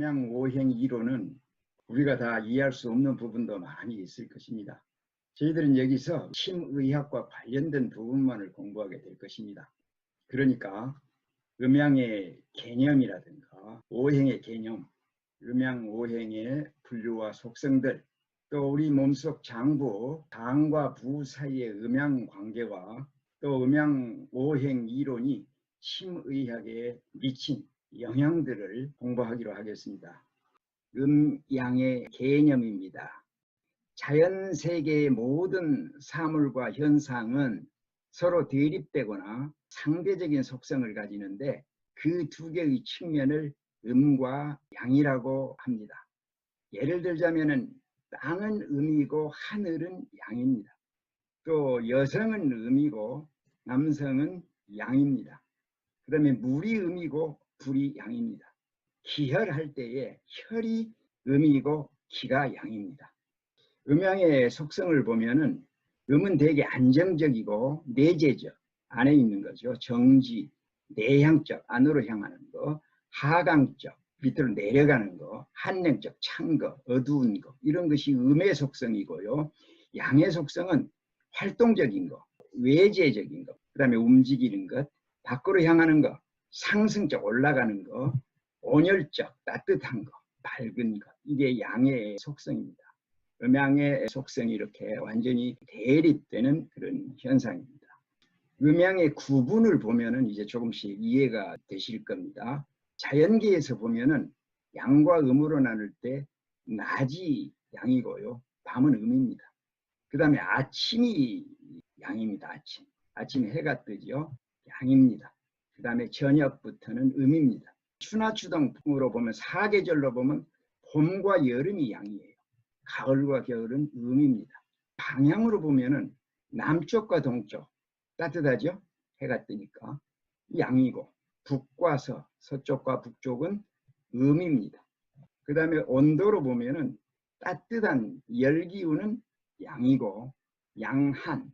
음양오행 이론은 우리가 다 이해할 수 없는 부분도 많이 있을 것입니다. 저희들은 여기서 심의학과 관련된 부분만을 공부하게 될 것입니다. 그러니까 음양의 개념이라든가 오행의 개념, 음양오행의 분류와 속성들, 또 우리 몸속 장부, 당과 부 사이의 음양 관계와 또 음양오행 이론이 심의학에 미친 영향들을 공부하기로 하겠습니다. 음양의 개념입니다. 자연 세계의 모든 사물과 현상은 서로 대립되거나 상대적인 속성을 가지는데 그 두 개의 측면을 음과 양이라고 합니다. 예를 들자면은 땅은 음이고 하늘은 양입니다. 또 여성은 음이고 남성은 양입니다. 그 다음에 물이 음이고 불이 양입니다. 기혈할 때에 혈이 음이고 기가 양입니다. 음양의 속성을 보면은 음은 되게 안정적이고 내재적 안에 있는 거죠. 정지, 내향적 안으로 향하는 거, 하강적 밑으로 내려가는 거, 한랭적 찬 거, 어두운 거 이런 것이 음의 속성이고요. 양의 속성은 활동적인 거, 외재적인 거, 그 다음에 움직이는 것, 밖으로 향하는 거, 상승적 올라가는 거, 온열적 따뜻한 거, 밝은 거 이게 양의 속성입니다. 음양의 속성이 이렇게 완전히 대립되는 그런 현상입니다. 음양의 구분을 보면은 이제 조금씩 이해가 되실 겁니다. 자연계에서 보면은 양과 음으로 나눌 때 낮이 양이고요. 밤은 음입니다. 그 다음에 아침이 양입니다. 아침. 아침 해가 뜨죠. 양입니다. 그 다음에 저녁부터는 음입니다. 추나 추동으로 보면 사계절로 보면 봄과 여름이 양이에요. 가을과 겨울은 음입니다. 방향으로 보면은 남쪽과 동쪽 따뜻하죠? 해가 뜨니까 양이고 북과 서, 서쪽과 북쪽은 음입니다. 그 다음에 온도로 보면은 따뜻한 열기운은 양이고 양한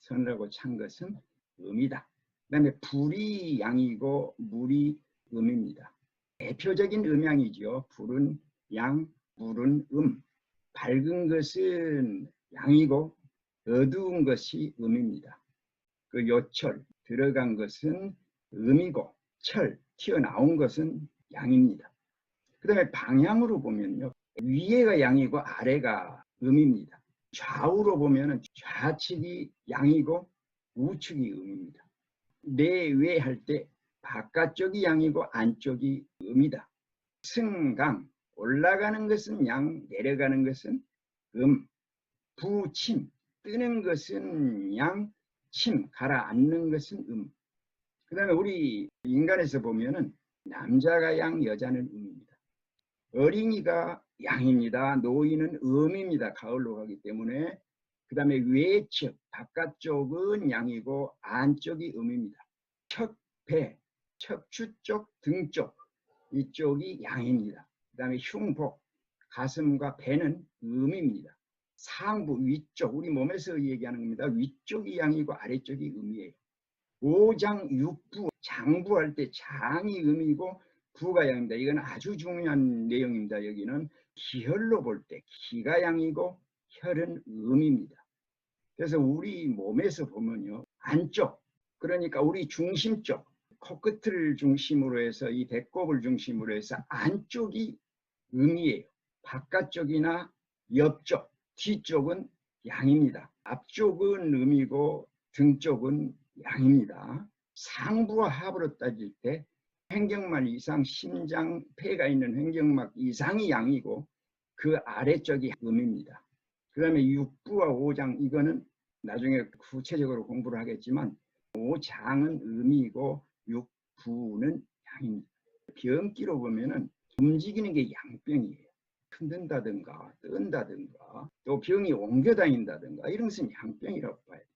선하고 찬 것은 음이다. 그 다음에 불이 양이고 물이 음입니다. 대표적인 음양이죠. 불은 양, 물은 음. 밝은 것은 양이고 어두운 것이 음입니다. 그 요철 들어간 것은 음이고 철 튀어나온 것은 양입니다. 그 다음에 방향으로 보면요. 위에가 양이고 아래가 음입니다. 좌우로 보면 좌측이 양이고 우측이 음입니다. 내외 할 때 바깥쪽이 양이고 안쪽이 음이다. 승강 올라가는 것은 양, 내려가는 것은 음, 부침 뜨는 것은 양, 침 가라앉는 것은 음. 그 다음에 우리 인간에서 보면은 남자가 양, 여자는 음입니다. 어린이가 양입니다. 노인은 음입니다. 가을로 가기 때문에 그 다음에 외측 바깥쪽은 양이고 안쪽이 음입니다. 척, 배, 척추 쪽, 등 쪽 이쪽이 양입니다. 그 다음에 흉복, 가슴과 배는 음입니다. 상부, 위쪽, 우리 몸에서 얘기하는 겁니다. 위쪽이 양이고 아래쪽이 음이에요. 오장, 육부, 장부할 때 장이 음이고 부가 양입니다. 이건 아주 중요한 내용입니다. 여기는 기혈로 볼 때 기가 양이고 혈은 음입니다. 그래서 우리 몸에서 보면요. 안쪽, 그러니까 우리 중심 쪽, 코끝을 중심으로 해서 이 배꼽을 중심으로 해서 안쪽이 음이에요. 바깥쪽이나 옆쪽, 뒤쪽은 양입니다. 앞쪽은 음이고 등 쪽은 양입니다. 상부와 하부로 따질 때 횡격막 이상, 심장, 폐가 있는 횡격막 이상이 양이고 그 아래쪽이 음입니다. 그 다음에 육부와 오장 이거는 나중에 구체적으로 공부를 하겠지만 오장은 음이고 육부는 양입니다. 병기로 보면은 움직이는 게 양병이에요. 흔든다든가 뜬다든가 또 병이 옮겨 다닌다든가 이런 것은 양병이라고 봐야 돼요.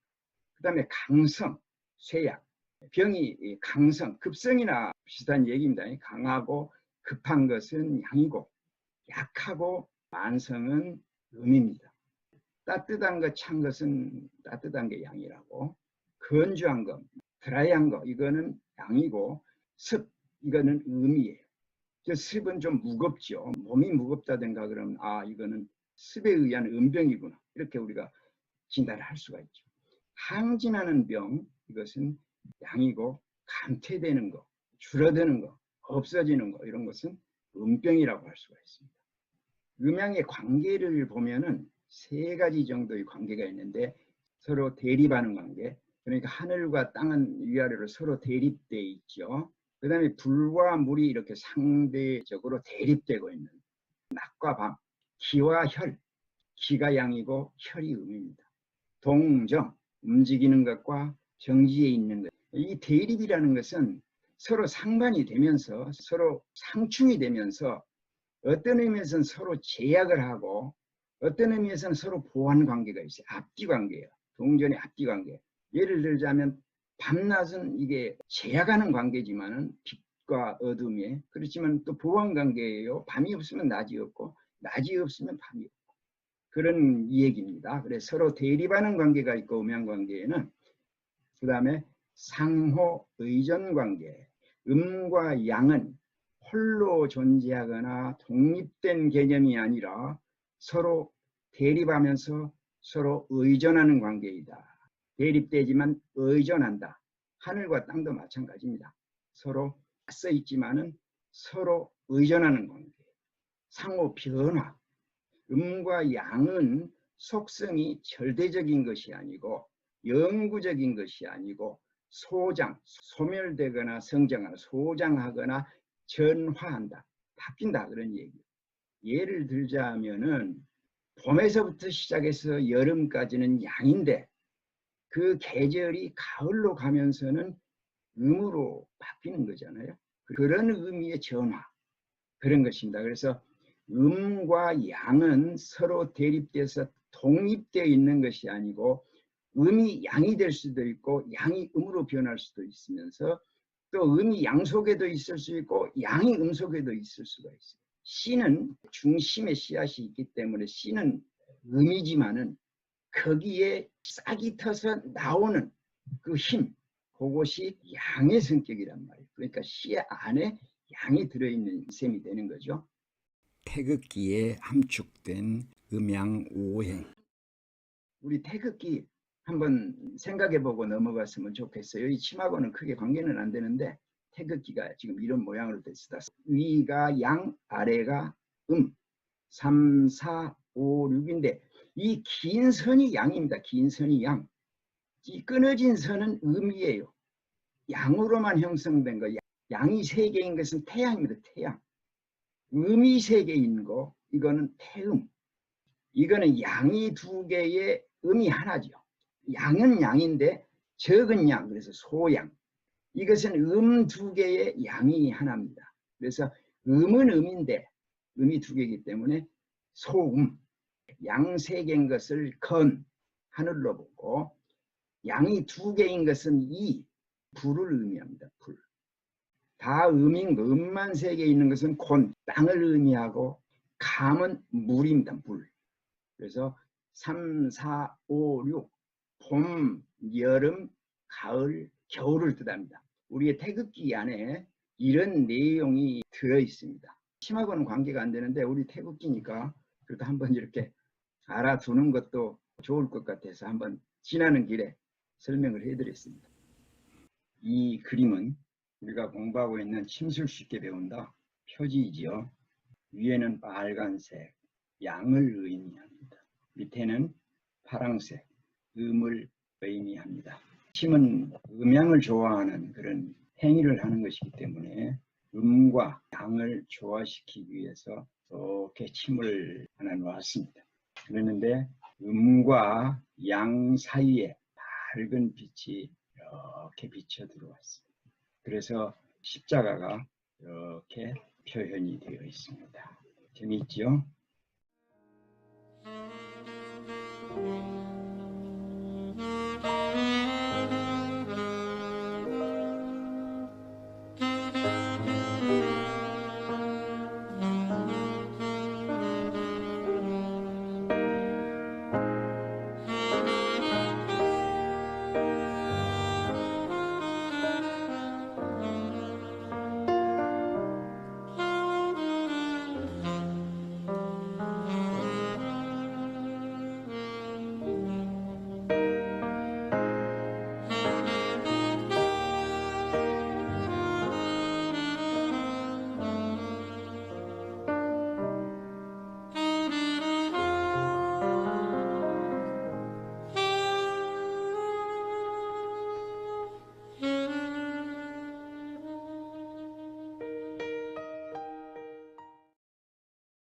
그 다음에 강성, 쇠약. 병이 강성, 급성이나 비슷한 얘기입니다. 강하고 급한 것은 양이고 약하고 만성은 음입니다. 따뜻한 것, 찬 것은 따뜻한 게 양이라고 건조한 것, 드라이한 거 이거는 양이고 습 이거는 음이에요. 저 습은 좀 무겁죠. 몸이 무겁다든가 그러면 아 이거는 습에 의한 음병이구나 이렇게 우리가 진단을 할 수가 있죠. 항진하는 병 이것은 양이고 감퇴되는 거, 줄어드는 거, 없어지는 거 이런 것은 음병이라고 할 수가 있습니다. 음양의 관계를 보면은 세 가지 정도의 관계가 있는데 서로 대립하는 관계. 그러니까 하늘과 땅은 위아래로 서로 대립돼 있죠. 그 다음에 불과 물이 이렇게 상대적으로 대립되고 있는 낮과 밤, 기와 혈, 기가 양이고 혈이 음입니다. 동정, 움직이는 것과 정지에 있는 것. 이 대립이라는 것은 서로 상반이 되면서 서로 상충이 되면서 어떤 의미에서는 서로 제약을 하고 어떤 의미에서는 서로 보완 관계가 있어요. 앞뒤 관계예요. 동전의 앞뒤 관계. 예를 들자면 밤낮은 이게 제약하는 관계지만은 빛과 어둠에 그렇지만 또 보완 관계예요. 밤이 없으면 낮이 없고 낮이 없으면 밤이 없고 그런 얘기입니다. 그래서 서로 대립하는 관계가 있고 음양 관계에는 그 다음에 상호 의존 관계. 음과 양은 홀로 존재하거나 독립된 개념이 아니라 서로 대립하면서 서로 의존하는 관계이다. 대립되지만 의존한다. 하늘과 땅도 마찬가지입니다. 서로 써 있지만은 서로 의존하는 관계. 상호 변화. 음과 양은 속성이 절대적인 것이 아니고 영구적인 것이 아니고 소장, 소멸되거나 성장하거나 소장하거나 전화한다. 바뀐다 그런 얘기. 예를 들자면은 봄에서부터 시작해서 여름까지는 양인데 그 계절이 가을로 가면서는 음으로 바뀌는 거잖아요. 그런 의미의 전화 그런 것입니다. 그래서 음과 양은 서로 대립돼서 독립되어 있는 것이 아니고 음이 양이 될 수도 있고 양이 음으로 변할 수도 있으면서 또 음이 양 속에도 있을 수 있고 양이 음 속에도 있을 수가 있어요. 씨는 중심에 씨앗이 있기 때문에 씨는 음이지만은 거기에 싹이 터서 나오는 그 힘, 그것이 양의 성격이란 말이에요. 그러니까 씨 안에 양이 들어있는 셈이 되는 거죠. 태극기에 함축된 음양 오행. 우리 태극기 한번 생각해보고 넘어갔으면 좋겠어요. 이 침하고는 크게 관계는 안 되는데 태극기가 지금 이런 모양으로 됐습니다. 위가 양, 아래가 음. 3, 4, 5, 6인데 이 긴 선이 양입니다. 긴 선이 양. 이 끊어진 선은 음이에요. 양으로만 형성된 거. 양이 세 개인 것은 태양입니다. 태양. 음이 세 개인 거. 이거는 태음. 이거는 양이 두 개의 음이 하나죠. 양은 양인데 적은 양. 그래서 소양. 이것은 음 두 개의 양이 하나입니다. 그래서 음은 음인데 음이 두 개이기 때문에 소음. 양 세 개인 것을 건 하늘로 보고 양이 두 개인 것은 이 불을 의미합니다. 불. 다 음인 거, 음만 세 개 있는 것은 곤, 땅을 의미하고 감은 물입니다. 물. 그래서 3, 4, 5, 6 봄, 여름, 가을, 겨울을 뜻합니다. 우리의 태극기 안에 이런 내용이 들어 있습니다. 심하고는 관계가 안 되는데 우리 태극기니까 그래도 한번 이렇게 알아두는 것도 좋을 것 같아서 한번 지나는 길에 설명을 해드렸습니다. 이 그림은 우리가 공부하고 있는 침술 쉽게 배운다 표지이지요. 위에는 빨간색 양을 의미합니다. 밑에는 파랑색 음을 의미합니다. 침은 음양을 좋아하는 그런 행위를 하는 것이기 때문에 음과 양을 조화시키기 위해서 이렇게 침을 하나 놓았습니다. 그랬는데 음과 양 사이에 밝은 빛이 이렇게 비쳐 들어왔습니다. 그래서 십자가가 이렇게 표현이 되어 있습니다. 재미있죠?